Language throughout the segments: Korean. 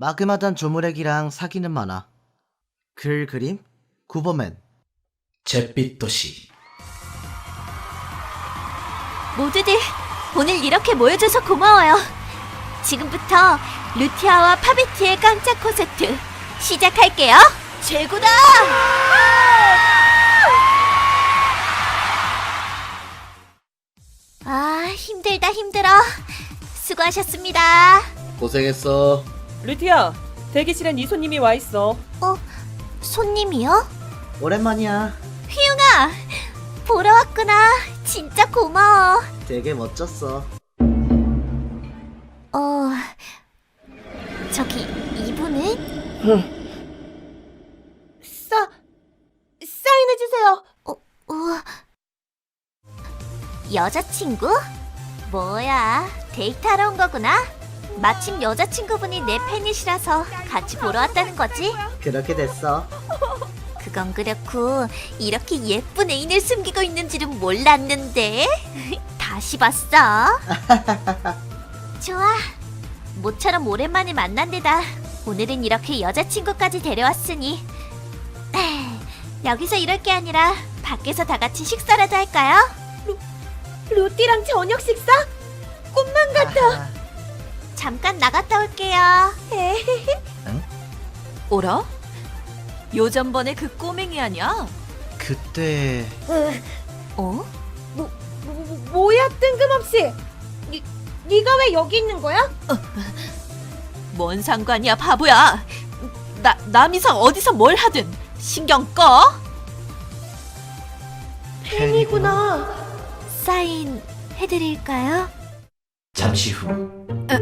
마그마단 조무렉이랑 사귀는 만화. 글 그림 구버맨. 잿빛 도시. 모두들 오늘 이렇게 모여줘서 고마워요. 지금부터 루티아와 파베티의 깜짝 콘서트 시작할게요. 최고다! 아, 힘들다 힘들어. 수고하셨습니다. 고생했어. 루티야, 대기실엔 이 손님이 와 있어. 손님이요? 오랜만이야. 휘웅아, 보러 왔구나. 진짜 고마워. 되게 멋졌어. 어, 저기 이분은? 싸 사인해 주세요. 우와. 여자친구? 뭐야, 데이트하러 온 거구나? 마침 여자친구분이 내 팬이시라서 같이 보러 왔다는 거지? 그렇게 됐어. 그건 그렇고 이렇게 예쁜 애인을 숨기고 있는지는 몰랐는데 다시 봤어. 좋아. 모처럼 오랜만에 만난 데다 오늘은 이렇게 여자친구까지 데려왔으니 여기서 이럴 게 아니라 밖에서 다 같이 식사라도 할까요? 루티랑 저녁 식사? 꿈만 같아. 잠깐 나갔다 올게요. 오라? 요전번에 그 꼬맹이 아니야? 그때 어? 뭐, 뭐야 뜬금없이? 니, 네가 왜 여기 있는 거야? 뭔 상관이야 바보야 나, 남 이상 어디서 뭘 하든 신경 꺼? 팬이구나. 사인 해드릴까요? 잠시 후 음.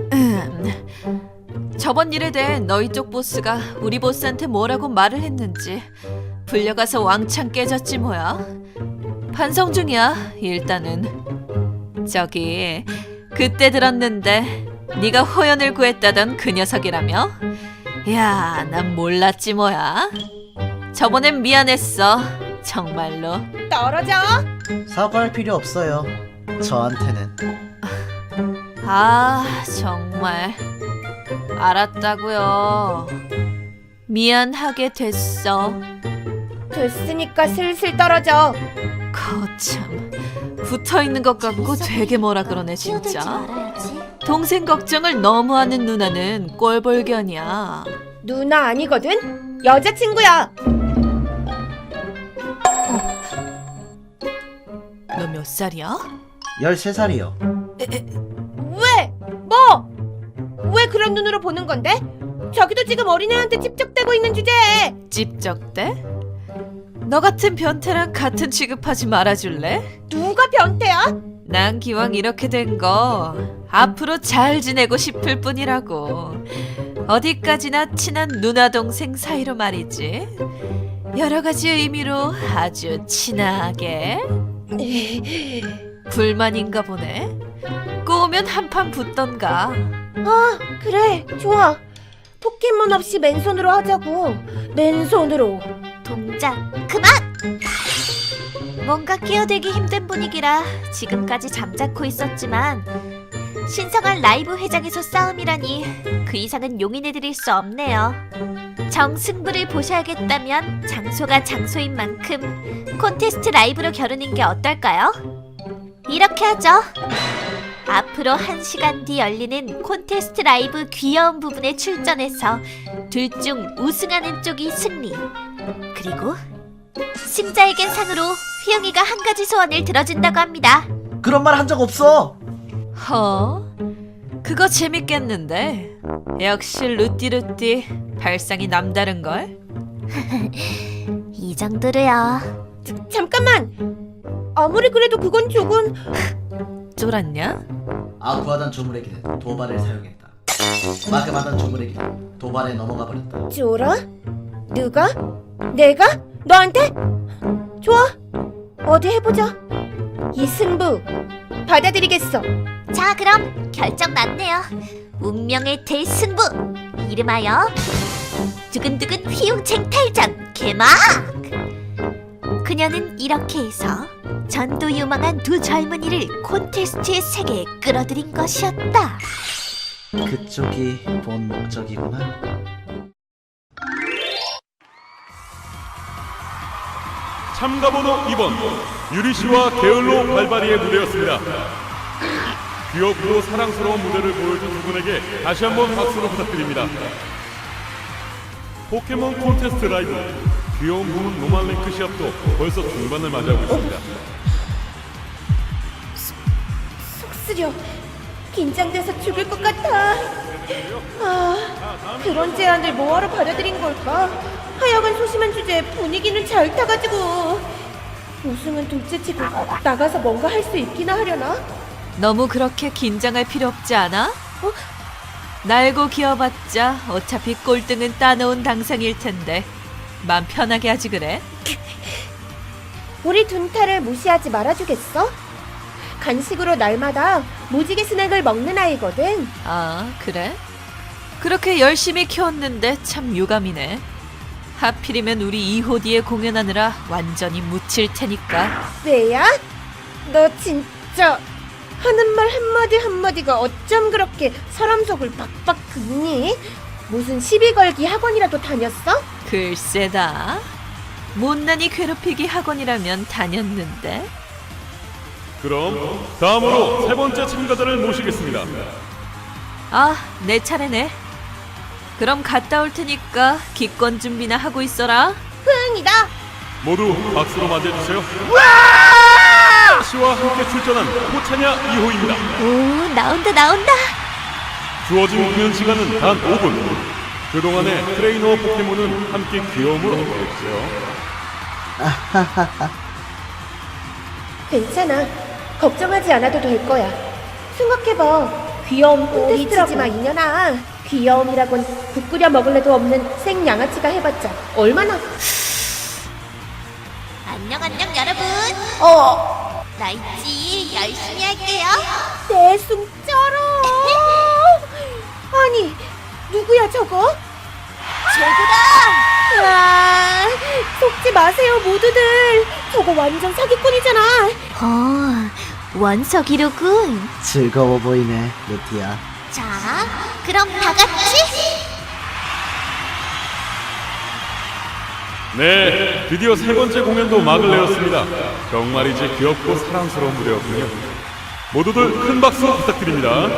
저번 일에 대해 너희 쪽 보스가 우리 보스한테 뭐라고 말을 했는지 불려가서 왕창 깨졌지 뭐야 반성 중이야 일단은 저기 그때 들었는데 네가 호연을 구했다던 그 녀석이라며? 야, 난 몰랐지 뭐야. 저번엔 미안했어. 정말로. 떨어져. 사과할 필요 없어요. 저한테는 아, 정말. 알았다고요. 미안하게 됐어. 됐으니까 슬슬 떨어져. 거참. 붙어 있는 것 같고 되게 뭐라 그러네 진짜. 동생 걱정을 너무하는 누나는 꼴볼견이야. 누나 아니거든. 여자친구야. 너 몇 살이야? 13살이요. 왜? 뭐? 왜 그런 눈으로 보는 건데? 저기도 지금 어린애한테 집적대고 있는 주제에. 찝적대? 너 같은 변태랑 같은 취급하지 말아줄래? 누가 변태야? 난 기왕 이렇게 된 거 앞으로 잘 지내고 싶을 뿐이라고. 어디까지나 친한 누나 동생 사이로 말이지. 여러 가지 의미로 아주 친하게. 불만인가 보네. 꼬우면 한 판 붙던가. 아, 그래. 좋아. 포켓몬 없이 맨손으로 하자고. 맨손으로. 동작 그만! 뭔가 끼어들기 힘든 분위기라 지금까지 잠자코 있었지만 신성한 라이브 회장에서 싸움이라니 그 이상은 용인해드릴 수 없네요. 정승부를 보셔야겠다면 장소가 장소인 만큼 콘테스트 라이브로 겨루는 게 어떨까요? 이렇게 하죠. 앞으로 한시간뒤 열리는 콘테스트 라이브 귀여운 부분에 출전해서 둘 중 우승하는 쪽이 승리. 그리고 승자에겐 상으로 휘영이가 한 가지 소원을 들어준다고 합니다. 그런 말 한 적 없어. 허? 그거 재밌겠는데. 역시 루띠루띠 발상이 남다른걸? 이 정도로요. 잠깐만. 아무리 그래도 그건 조금 쫄았냐? 아쿠아단 조무렉이는 도발을 사용했다. 마그마단 조무렉이는 도발에 넘어가 버렸다. 쫄아? 누가? 내가? 너한테? 좋아. 어디 해보자. 이 승부 받아들이겠어. 자, 그럼 결정 났네요. 운명의 대승부. 이름하여 두근두근 휘용 쟁탈전 개막. 그녀는 이렇게 해서 전도 유망한 두 젊은이를 콘테스트의 세계에 끌어들인 것이었다. 그쪽이 본 목적이구나. 참가번호 2번 유리 씨와 게을로 발바리의 무대였습니다. 귀엽고 사랑스러운 무대를 보여준 두 분에게 다시 한번 박수를 부탁드립니다. 포켓몬 콘테스트 라이브 귀여운 부분 노말랭크 시합도 벌써 중반을 맞이하고 있습니다. 속쓰려. 긴장돼서 죽을 것 같아. 아, 그런 제안을 뭐하러 받아들인 걸까? 하여간 소심한 주제에 분위기는 잘 타가지고. 우승은 둘째치고 나가서 뭔가 할 수 있기나 하려나? 너무 그렇게 긴장할 필요 없지 않아? 날고 기어봤자 어차피 꼴등은 따놓은 당상일 텐데 맘 편하게 하지 그래? 우리 둔타를 무시하지 말아주겠어? 간식으로 날마다 무지개 스낵을 먹는 아이거든. 아 그래? 그렇게 열심히 키웠는데 참 유감이네 하필이면 우리 2호 뒤에 공연하느라 완전히 묻힐 테니까 왜야? 너 진짜 하는 말 한마디 한마디가 어쩜 그렇게 사람 속을 박박 긁니? 무슨 시비 걸기 학원이라도 다녔어? 글쎄다 못난이 괴롭히기 학원이라면 다녔는데 그럼 다음으로 세 번째 참가자를 모시겠습니다. 아 내 차례네 그럼 갔다 올 테니까 기권 준비나 하고 있어라 흥이다. 모두 박수로 맞이해주세요. 씨와 함께 출전한 호차냐 2호입니다. 오, 나온다, 나온다. 주어진 공연 시간은 단 5분. 그동안의 트레이너 포켓몬은 함께 귀여움을 얻어냈어요. 괜찮아. 걱정하지 않아도 될 거야. 생각해봐. 귀여움 콘테스트지 마 이년아. 귀여움이라곤 국 끓여 먹을래도 없는 생양아치가 해봤자 얼마나 안녕, 안녕, 여러분. 어. 나 있지. 열심히 할게요. 내 숨쩔어. 아니 누구야 저거? 최고다. 아, 속지 마세요 모두들. 저거 완전 사기꾼이잖아. 어, 원석이로군. 즐거워 보이네, 루티야. 자, 그럼 다 같이. 네, 드디어 세 번째 공연도 막을 내렸습니다. 정말이지 귀엽고 사랑스러운 무대였군요. 모두들 큰 박수 부탁드립니다.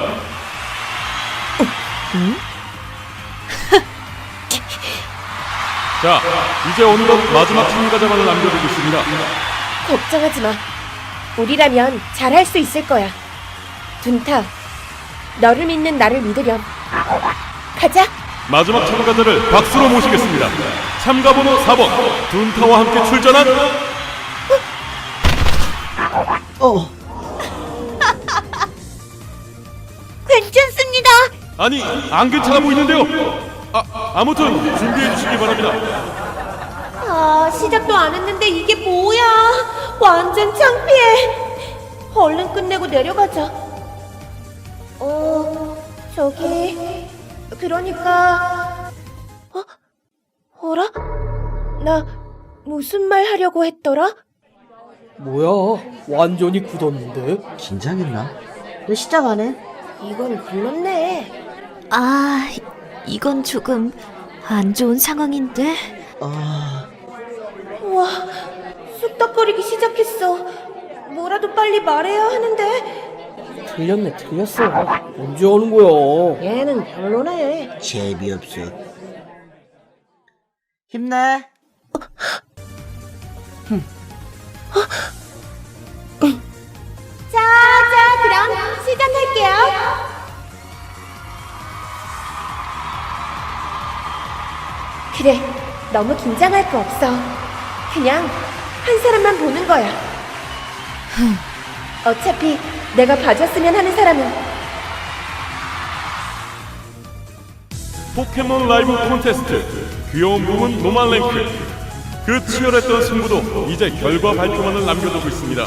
자, 이제 어느덧 마지막 참가자만을 남겨두고 있습니다. 걱정하지 마. 우리라면 잘할 수 있을 거야. 둔타, 너를 믿는 나를 믿으렴. 가자. 마지막 참가자를 박수로 모시겠습니다. 참가 번호 4번, 둔타와 함께 출전한 어, 괜찮습니다. 아니, 안 괜찮아 보이는데요. 아, 아무튼 준비해 주시기 바랍니다. 아, 시작도 안 했는데 이게 뭐야? 완전 창피해. 얼른 끝내고 내려가자. 어, 저기, 그러니까, 어? 어라? 나 무슨 말 하려고 했더라? 뭐야, 완전히 굳었는데? 긴장했나? 왜 시작 안 해? 이건 글렀네. 아, 이건 조금 안 좋은 상황인데. 아, 우와, 쑥덕거리기 시작했어. 뭐라도 빨리 말해야 하는데. 틀렸네, 틀렸어. 언제 하는 거야? 얘는 별로네. 재미없어. 힘내. 너무 긴장할 거 없어. 그냥 한 사람만 보는 거야. 어차피 내가 봐줬으면 하는 사람은 포켓몬 라이브 콘테스트 귀여운 부분 노말랭크 그 치열했던 승부도 이제 결과 발표만을 남겨두고 있습니다.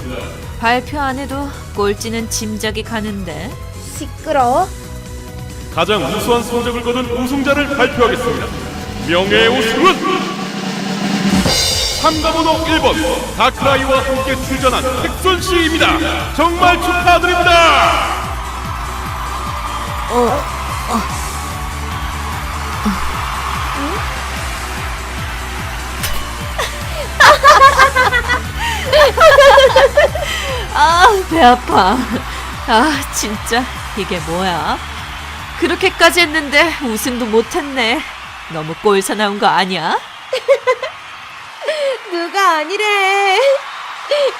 발표 안 해도 꼴찌는 짐작이 가는데 시끄러. 가장 우수한 성적을 거둔 우승자를 발표하겠습니다. 명예의 우승은 삼가번호 1번 다크라이와 함께 출전한 백선 씨입니다. 정말 축하드립니다. 어, 어. 아, 배 아파. 아, 진짜 이게 뭐야? 그렇게까지 했는데 우승도 못했네. 너무 꼴사 나온 거 아니야? 누가 아니래.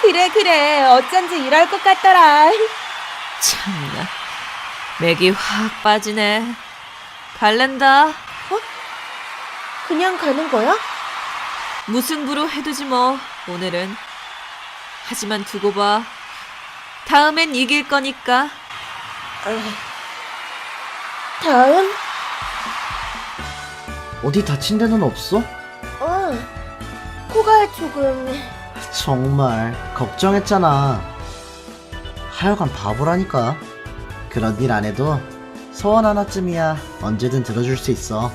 그래 그래 어쩐지 이럴 것 같더라. 참나. 맥이 확 빠지네. 갈랜다. 그냥 가는 거야? 무승부로 해두지 뭐, 오늘은. 하지만 두고 봐. 다음엔 이길 거니까. 다음 어디 다친 데는 없어? 어 코가 조금 정말 걱정했잖아. 하여간 바보라니까. 그런 일 안 해도 소원 하나쯤이야 언제든 들어줄 수 있어.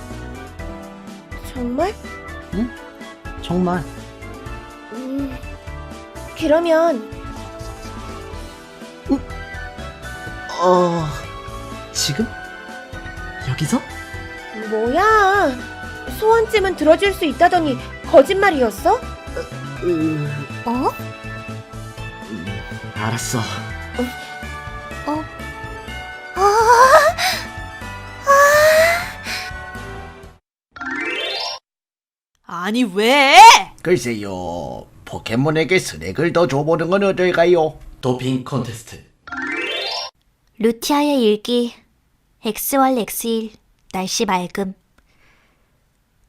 정말 정말. 음 그러면 어 지금 여기서? 뭐야 소원쯤은 들어줄 수 있다더니 거짓말이었어? 으, 어? 음, 알았어. 아니, 왜? 글쎄요, 포켓몬에게 스낵을 더 줘보는 건 어떨까요? 도핑 콘테스트. 루티아의 일기 X월 X1 날씨 맑음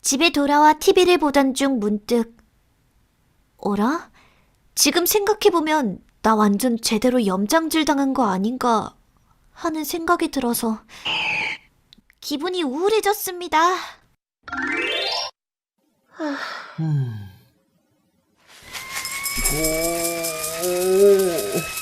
집에 돌아와 TV를 보던 중 문득 어라? 지금 생각해보면 나 완전 제대로 염장질 당한 거 아닌가 하는 생각이 들어서 기분이 우울해졌습니다. 음. 오,